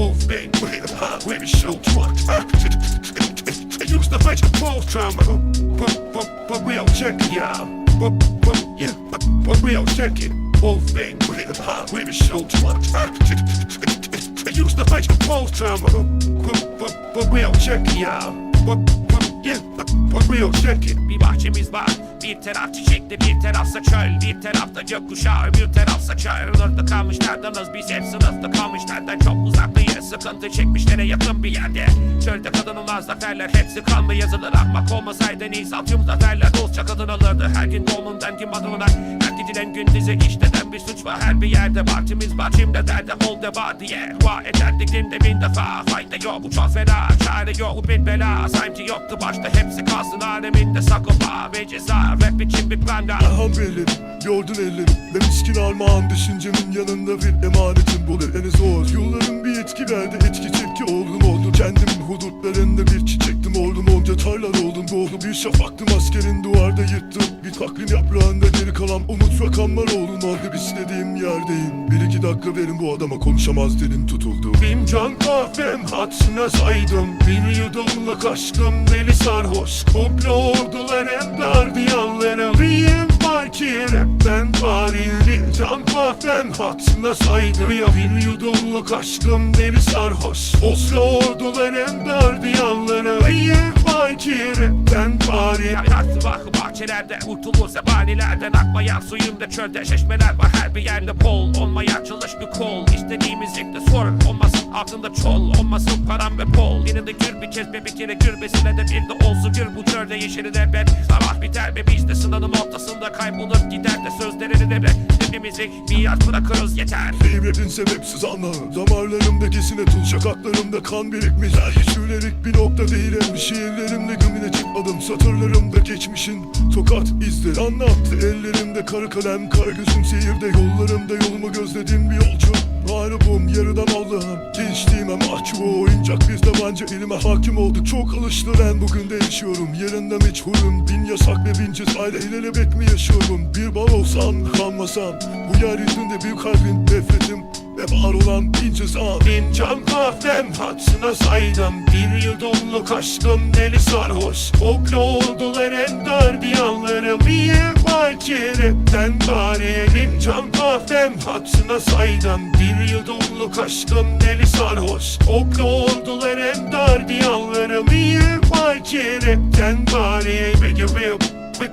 whole thing with a hot baby show truck. It used to fetch a pole but, but, but real check it, yeah. But, but, yeah, but, but real check it. Whole thing with a hot baby show truck. It used to fetch a pole but, but, but real check it, yeah. But, but we'll check it. Bir bahçemiz var Bir taraf çiçekli bir tarafsa çöl Bir tarafta gökkuşağı bir tarafsa çöl. Sınırda kalmış neredeniz biz hep sınıfta kalmış Nereden çok uzaktayız sıkıntı çekmişlere yakın bir yerde. Çölde kazanılmaz zaferler hepsi kanlı yazılır. Ahmak olmasaydı Nisan tüm zaferler Rusça kazanılırdı. Her gün doğumundan kim adımına Her geceden gündüze işlenen bir suç var. Her bir yerde partimiz var. Derde ol de var diye Dua ederdik günde bin defa. Fayda yok. Bu çok fena. Çare yok. Bin bela. Sanki yoktu başta. Hepsi kalsın aleminde. Sakopa ve ceza. Rap için bir plan daha Erhan bellerim, yordun ellerim. Ve miskin armağan düşüncemin yanında bir emanetim bulur En zor yılların bir etki verdi. Etki tepki oldum oldum Kendim hudutlarında bir çiçektim oldum Onca tarlar oldum doğdu Bir şafaktım askerin duvarda yırttım. Bir takvim yaprağında geri kalan Umut rakamlar oldum. Orada istediğim yerdeyim. Bir iki dakika verin bu adama konuşamaz dilim tutuldu Bin can kahvem hatına saydım. Bir yudumluk aşkım deli sarhoş. Komplo ordular hem gardiyanlara. Riyim var ki rapten Bir can saydım Ya bir yudumluk aşkım deli sarhoş. Oslo ordular hem gardiyanlara Riyim var ki rapten bari Yaktı vakı bahçelerde Kurtulur zebanilerden Akmayan suyumda çölde Şeşmeler var. Her bir yerde pol Olmayan çalış bir kol. İstediğimiz yekte sorun Olmasın altında çol Olmasın. Param ve pol Yine de gür bir kez be bir kere gürbesine de bir de olsun Gür bu çölde yeşili de ben. Sabah biter ve biz de sınanın ortasında Kaybolur gider de sözlerini de be Hepimizi yaz bırakırız yeter. Rapin sebepsiz anla Damarlarımda kesine tuz şakaklarımda kan birikmiş. Hiç ülerik bir nokta değilim Şiirlerimle gömüne çıkmadım. Satırlarımda geçmişin tokat izleri. Anlattı ellerimde kara kalem Kara gözüm seyirde yollarımda yolumu gözledim bir yolcu. Mağlubum yarıdan Allah'ım. Gençliğime mahcubu. Oyuncak bir tabanca elime hakim olduk. Çok alıştı ben bugün değişiyorum Yarında meçhulüm Bin yasak ve bin cezayla ilelebet mi yaşıyorum. Bir bal olsam kalmasam Bu yeryüzünde büyük kalbin nefretim Ve var olan bin cezam Bin can kahvem hatına saydım Bir yudumluk aşkım deli sarhoş Komplo oldular en gardiyanlarım Niye var ki rapten bari Bin can kahvem hatına saydım Bir yudumluk aşkım deli sarhoş Komplo oldular en gardiyanlarım Niye var ki rapten bari it real Quick,